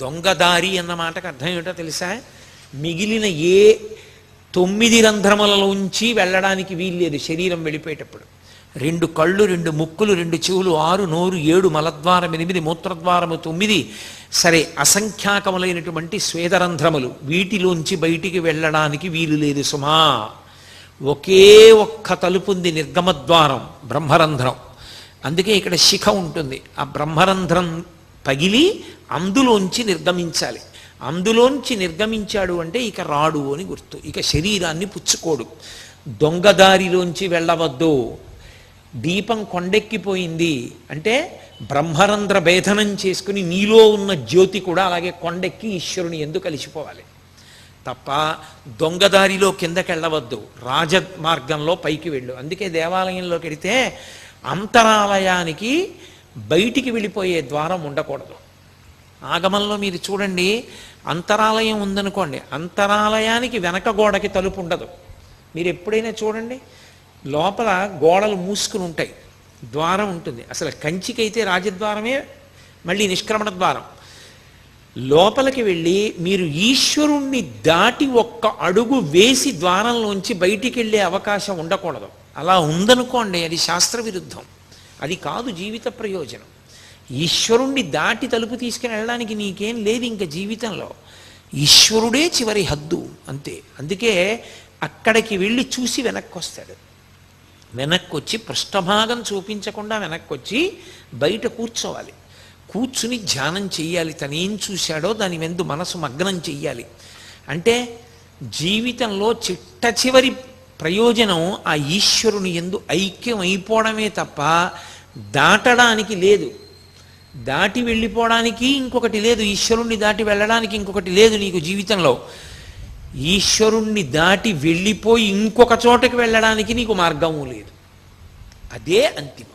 దొంగదారి అన్న మాటకు అర్థం ఏమిటో తెలుసా? మిగిలిన ఏ తొమ్మిది రంధ్రములలోంచి వెళ్ళడానికి వీల్లేదు శరీరం వెళ్ళిపోయేటప్పుడు. రెండు కళ్ళు రెండు ముక్కులు రెండు చెవులు ఆరు నోరు ఏడు మలద్వారం ఎనిమిది మూత్రద్వారము తొమ్మిది సరే అసంఖ్యాకములైనటువంటి స్వేదరంధ్రములు వీటిలోంచి బయటికి వెళ్ళడానికి వీలు లేదు సుమా. ఒకే ఒక్క తలుపుంది నిర్గమద్వారం బ్రహ్మరంధ్రం. అందుకే ఇక్కడ శిఖ ఉంటుంది. ఆ బ్రహ్మరంధ్రం పగిలి అందులోంచి నిర్గమించాలి. అందులోంచి నిర్గమించాడు అంటే ఇక రాడు అని గుర్తు. ఇక శరీరాన్ని పుచ్చుకోడు. దొంగదారిలోంచి వెళ్ళవద్దు. దీపం కొండెక్కిపోయింది అంటే బ్రహ్మరంధ్ర భేదనం చేసుకుని నీలో ఉన్న జ్యోతి కూడా అలాగే కొండెక్కి ఈశ్వరుని ఎందు కలిసిపోవాలి. తప్ప దొంగదారిలో కిందకెళ్ళవద్దు. రాజ మార్గంలో పైకి వెళ్ళు. అందుకే దేవాలయంలోకి వెడితే అంతరాలయానికి బయటికి వెళ్ళిపోయే ద్వారం ఉండకూడదు. ఆగమంలో మీరు చూడండి అంతరాలయం ఉందనుకోండి అంతరాలయానికి వెనక గోడకి తలుపు ఉండదు. మీరు ఎప్పుడైనా చూడండి లోపల గోడలు మూసుకుని ఉంటాయి. ద్వారం ఉంటుంది. అసలు కంచికైతే రాజద్వారమే మళ్ళీ నిష్క్రమణ ద్వారం. లోపలికి వెళ్ళి మీరు ఈశ్వరుణ్ణి దాటి ఒక్క అడుగు వేసి ద్వారంలోంచి బయటికి వెళ్ళే అవకాశం ఉండకూడదు. అలా ఉందనుకోండి అది శాస్త్ర విరుద్ధం అది కాదు జీవిత ప్రయోజనం. ఈశ్వరుణ్ణి దాటి తలుపు తీసుకుని వెళ్ళడానికి నీకేం లేదు ఇంకా జీవితంలో. ఈశ్వరుడే చివరి హద్దు అంతే. అందుకే అక్కడికి వెళ్ళి చూసి వెనక్కి వస్తాడు వెనక్కి వచ్చి పృష్ఠభాగం చూపించకుండా వెనక్కి వచ్చి బయట కూర్చోవాలి. కూర్చుని ధ్యానం చెయ్యాలి. తనేం చూశాడో దాని వెందు మనసు మగ్నం చెయ్యాలి. అంటే జీవితంలో చిట్ట చివరి ప్రయోజనం ఆ ఈశ్వరుని ఎందు ఐక్యం అయిపోవడమే తప్ప దాటడానికి లేదు. దాటి వెళ్ళిపోవడానికి ఇంకొకటి లేదు. ఈశ్వరుణ్ణి దాటి వెళ్ళడానికి ఇంకొకటి లేదు నీకు జీవితంలో. ఈశ్వరుణ్ణి దాటి వెళ్ళిపోయి ఇంకొక చోటకి వెళ్ళడానికి నీకు మార్గము లేదు. అదే అంతిమం.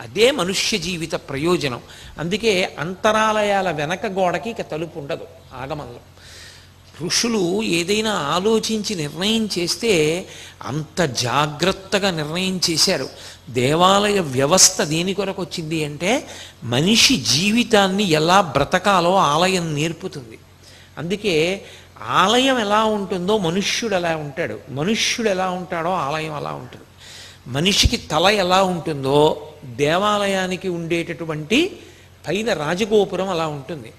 అదే మనుష్య జీవిత ప్రయోజనం. అందుకే అంతరాలయాల వెనక గోడకి ఇక తలుపు ఉండదు ఆగమంలో. ఋషులు ఏదైనా ఆలోచించి నిర్ణయం చేస్తే అంత జాగ్రత్తగా నిర్ణయం చేశారు. దేవాలయ వ్యవస్థ దేని కొరకు వచ్చింది అంటే మనిషి జీవితాన్ని ఎలా బ్రతకాలో ఆలయం నేర్పుతుంది. అందుకే ఆలయం ఎలా ఉంటుందో మనుష్యుడు ఎలా ఉంటాడు. మనుష్యుడు ఎలా ఉంటాడో ఆలయం అలా ఉంటుంది. మనిషికి తల ఎలా ఉంటుందో దేవాలయానికి ఉండేటటువంటి పైన రాజగోపురం అలా ఉంటుంది.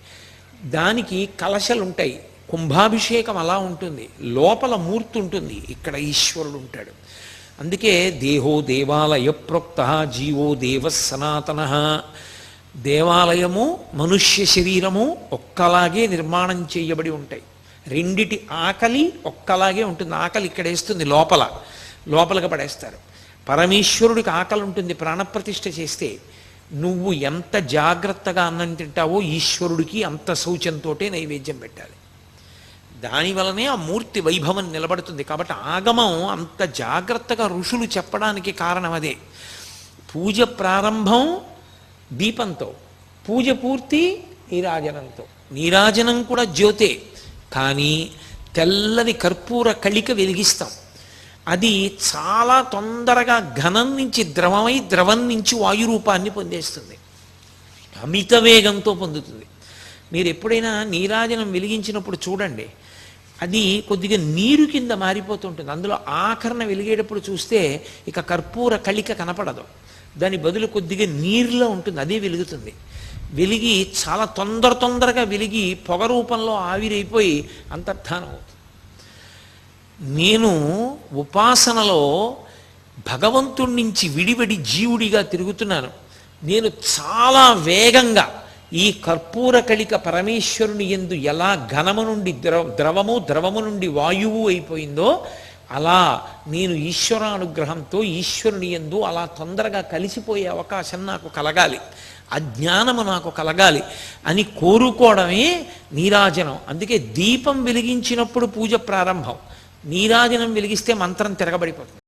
దానికి కలశలు ఉంటాయి కుంభాభిషేకం అలా ఉంటుంది. లోపల మూర్తి ఉంటుంది. ఇక్కడ ఈశ్వరుడు ఉంటాడు. అందుకే దేహో దేవాలయ ప్రోక్త జీవో దేవ సనాతన. దేవాలయము మనుష్య శరీరము ఒక్కలాగే నిర్మాణం చేయబడి ఉంటాయి. రెండిటి ఆకలి ఒక్కలాగే ఉంటుంది. ఆకలి ఇక్కడ వేస్తుంది లోపల. లోపలికి పడేస్తారు. పరమేశ్వరుడికి ఆకలి ఉంటుంది. ప్రాణప్రతిష్ఠ చేస్తే నువ్వు ఎంత జాగ్రత్తగా అన్నం తింటావో ఈశ్వరుడికి అంత శౌచంతో నైవేద్యం పెట్టాలి. దాని వలనే ఆ మూర్తి వైభవం నిలబడుతుంది. కాబట్టి ఆగమం అంత జాగ్రత్తగా ఋషులు చెప్పడానికి కారణం అదే. పూజ ప్రారంభం దీపంతో పూజ పూర్తి నీరాజనంతో. నీరాజనం కూడా జ్యోతే కానీ తెల్లని కర్పూర కళిక వెలిగిస్తాం. అది చాలా తొందరగా ఘనం నుంచి ద్రవమై ద్రవం నుంచి వాయురూపాన్ని పొందేస్తుంది. అమిత వేగంతో పొందుతుంది. మీరు ఎప్పుడైనా నీరాజనం వెలిగించినప్పుడు చూడండి అది కొద్దిగా నీరు కింద మారిపోతుంటుంది. అందులో ఆఖరణ వెలిగేటప్పుడు చూస్తే ఇక కర్పూర కళిక కనపడదు. దాని బదులు కొద్దిగా నీరులో ఉంటుంది అదే వెలుగుతుంది. వెలిగి చాలా తొందర తొందరగా వెలిగి పొగ రూపంలో ఆవిరైపోయి అంతర్ధానం అవుతుంది. నేను ఉపాసనలో భగవంతుడి నుంచి విడివడి జీవుడిగా తిరుగుతున్నాను. నేను చాలా వేగంగా ఈ కర్పూర కళిక పరమేశ్వరుని ఎందు ఎలా ఘనము నుండి ద్రవ ద్రవము ద్రవము నుండి వాయువు అయిపోయిందో అలా నేను ఈశ్వరానుగ్రహంతో ఈశ్వరుని ఎందు అలా తొందరగా కలిసిపోయే అవకాశం నాకు కలగాలి. అజ్ఞానము నాకు కలగాలి అని కోరుకోవడమే నీరాజనం. అందుకే దీపం వెలిగించినప్పుడు పూజ ప్రారంభం. నీరాజనం వెలిగిస్తే మంత్రం తిరగబడిపోతుంది.